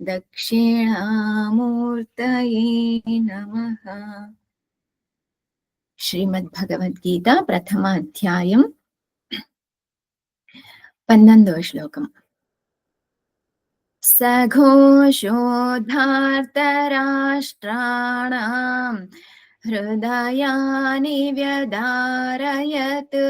ദക്ഷിണാമൂർത്തയേ നമ. ശ്രീമദ് ഭഗവത്ഗീത പ്രഥമാധ്യായം പന്ത്രണ്ടോ ശ്ലോകം. സഘോഷോദ്ധാർത്തരാഷ്ട്രാണാം ഹൃദയാനി വ്യധാരയത്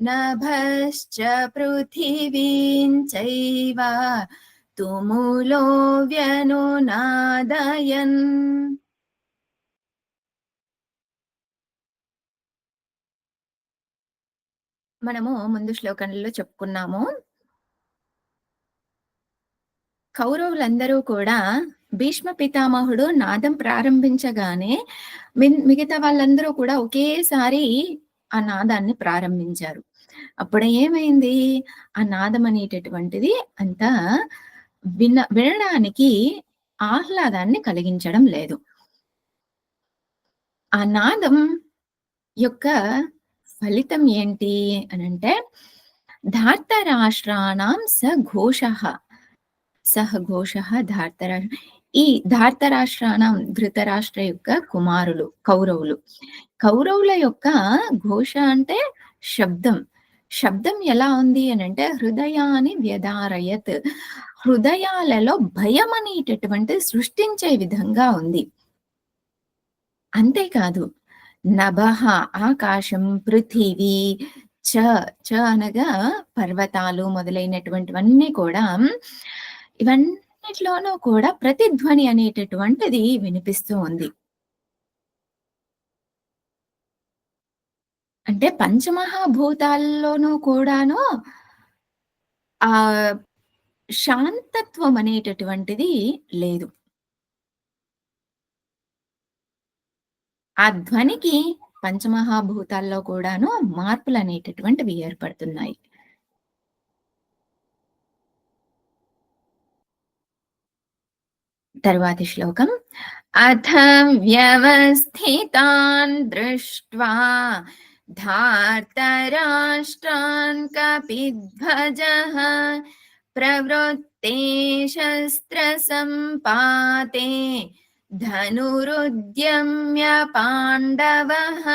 നഭശ്ച പൃഥിവീം ചൈവ తుములో వ్యనునాదయన్ మనము ముందు శ్లోకంలో చెప్పుకున్నాము. కౌరవులందరూ కూడా భీష్మ పితామహుడు నాదం ప్రారంభించగానే మిగతా వాళ్ళందరూ కూడా ఒకేసారి ఆ నాదాన్ని ప్రారంభించారు. అప్పుడు ఏమైంది? ఆ నాదం అనేటటువంటిది అంతా విన వినడానికి ఆహ్లాదాన్ని కలిగించడం లేదు. ఆ నాదం యొక్క ఫలితం ఏంటి అని అంటే ధార్తరాష్ట్రాణం సఘోష సహఘోష ధార్తరా ఈ ధార్తరాష్ట్రాణం ధృతరాష్ట్ర యొక్క కుమారులు కౌరవులు. కౌరవుల యొక్క ఘోష అంటే శబ్దం. శబ్దం ఎలా ఉంది అని అంటే హృదయాన్ని వ్యధారయత్ హృదయాలలో భయం అనేటటువంటి సృష్టించే విధంగా ఉంది. అంతేకాదు నభ ఆకాశం పృథివీ చ చ అనగా పర్వతాలు మొదలైనటువంటివన్నీ కూడా ఇవన్నిట్లోనూ కూడా ప్రతిధ్వని అనేటటువంటిది వినిపిస్తూ ఉంది. అంటే పంచమహాభూతాల్లోనూ కూడాను ఆ శాంతత్వం అనేటటువంటిది లేదు. ఆ ధ్వనికి పంచమహాభూతాల్లో కూడాను మార్పులు అనేటటువంటివి ఏర్పడుతున్నాయి. తరువాతి శ్లోకం అథ వ్యవస్థితాన్ దృష్ట్వా ధార్తరాష్ట్రాన్ కపిధ్వజ प्रवृत्ते शस्त्रसम्पाते धनुरुद्यम्य पाण्डवः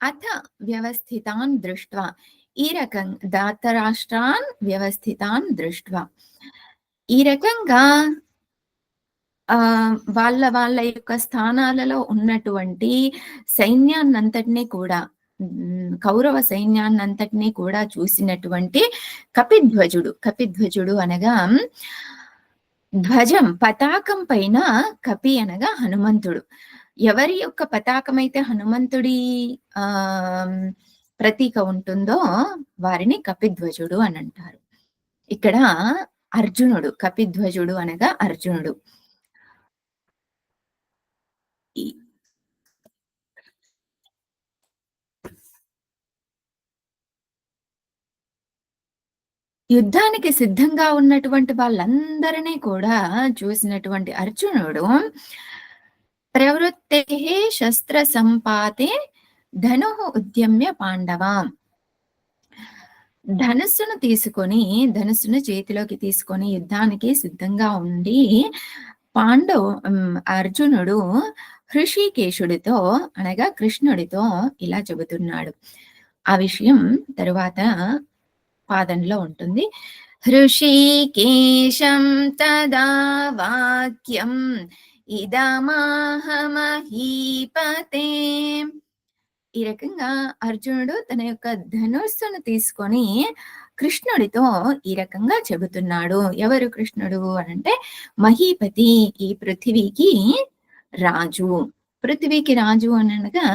అథ వ్యవస్థితాన్ దృష్ట్వా ఈ రకం దాతరాష్ట్రాన్ వ్యవస్థితాన్ దృష్ట్వా ఈ రకంగా ఆ వాళ్ళ వాళ్ళ యొక్క స్థానాలలో ఉన్నటువంటి సైన్యాన్నంతటినీ కూడా కౌరవ సైన్యాన్నంతటినీ కూడా చూసినటువంటి కపిధ్వజుడు కపిధ్వజుడు అనగా ధ్వజం పతాకం పైన కపి అనగా హనుమంతుడు. ఎవరి యొక్క పతాకం అయితే హనుమంతుడి ఆ ప్రతీక ఉంటుందో వారిని కపిధ్వజుడు అని అంటారు. ఇక్కడ అర్జునుడు కపిధ్వజుడు అనగా అర్జునుడు. యుద్ధానికి సిద్ధంగా ఉన్నటువంటి వాళ్ళందరినీ కూడా చూసినటువంటి అర్జునుడు ప్రవృత్తే శస్త్ర సంపాతే ధను ఉద్యమ్య పాండవ. ధనుస్సును తీసుకొని ధనుస్సును చేతిలోకి తీసుకొని యుద్ధానికి సిద్ధంగా ఉండి పాండవ్ అర్జునుడు హృషికేశుడితో అనగా కృష్ణుడితో ఇలా చెబుతున్నాడు. ఆ విషయం తరువాత పాదంలో ఉంటుంది. హృషికేశం తదా వాక్యం ఇదమాహమహీపతే ఈ రకంగా అర్జునుడు తన యొక్క ధనుస్సును తీసుకొని కృష్ణుడితో ఈ రకంగా చెబుతున్నాడు. ఎవరు కృష్ణుడు అనంటే మహీపతి ఈ పృథివీకి రాజు. పృథివీకి రాజు అనగా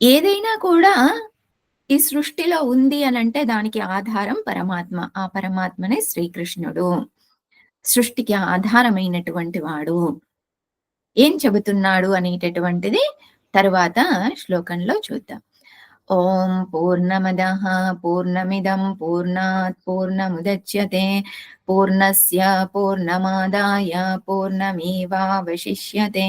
ఏదైనా కూడా ఈ సృష్టిలో ఉంది అని అంటే దానికి ఆధారం పరమాత్మ. ఆ పరమాత్మనే శ్రీకృష్ణుడు. సృష్టికి ఆధారమైనటువంటి వాడు. ఏం చెబుతున్నాడు అనేటటువంటిది తరువాత శ్లోకంలో చూద్దాం. ఓం పూర్ణమద పూర్ణమిదం పూర్ణాత్ పూర్ణముద్యతే పూర్ణస్ పూర్ణమాదాయ పూర్ణమేవాశిష్యతే